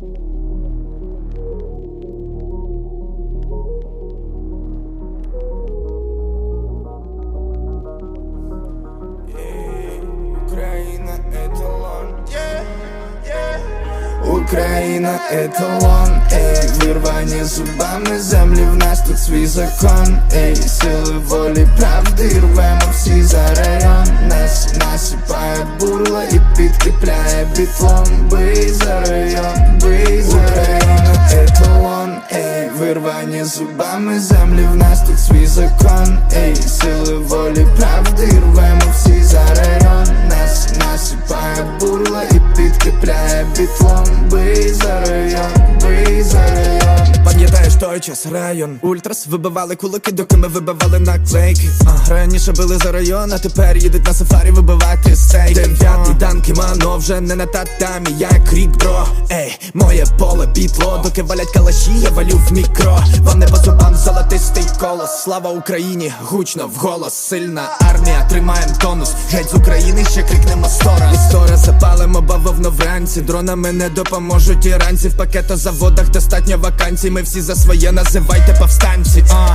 Україна еталон, ей, вирвані зубами землі, в нас тут свій закон, ей, сили волі, правди, рвемо всі за і підкріпляє бітлом, бий за район, бий за район, еталон, ей, вирвані зубами землі, в нас тут свій закон, ей, сили волі, правди, рвемо всі за район, нас насипає бурла і підкріпляє бітлом, бий за район, бий за район. Той час район. Ультрас вибивали кулаки, доки ми вибивали наклейки. А, Раніше били за район, а тепер їдуть на сафарі вибивати стейки. Дев'ятий дан кімано вже не на татамі, як рік, бро. Ей, моє поле бітло, доки валять калаші, я валю в мікро. Вам не по зубам золотистий колос. Слава Україні, гучно вголос. Сильна армія, тримаєм тонус. Геть з України ще крикнемо стора Істора вранці Дронами не допоможуть іранці. В пакетозаводах достатньо вакансій. Ми всі за своє називайте повстанці. А.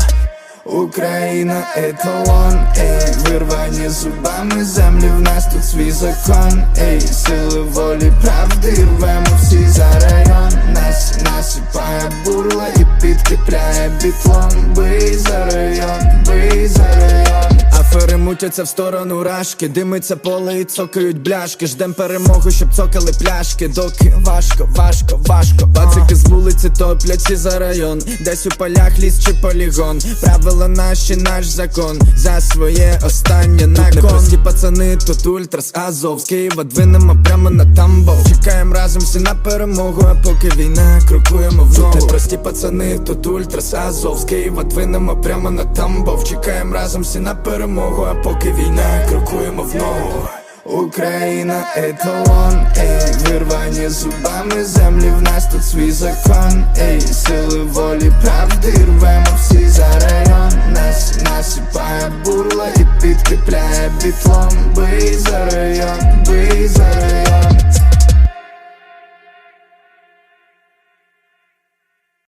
Україна еталон, ей, вирвані зубами землі, в нас тут свій закон, ей, сили волі, правди, рвемо всі за район, нас насипає бурла і підкріпляє бітлом, бий за Афери мутяться в сторону рашки, димиться поле і цокають бляшки. Ждем перемогу, щоб цокали пляшки. Доки важко, важко, важко. Пацики з вулиці топляться за район. Десь у полях ліс чи полігон. Правила наші, наш закон. За своє останнє на кон. Непрості пацани, тут ультрас, Азов. З Києва двинемо прямо на Тамбов. Чекаємо разом всі на перемогу, а поки війна крокуємо в ногу. Непрості пацани, тут ультрас, Азов. З Києва двинемо прямо на Тамбов. Чекаємо разом всі на перемогу, а поки війна крокуємо в ногу. Україна еталон, ей, вирвані зубами землі, в нас тут свій закон, ей, сили волі, правди, рвемо всі за район, нас насипає бурла і підкріпляє бітлом, бий за район, бий за район.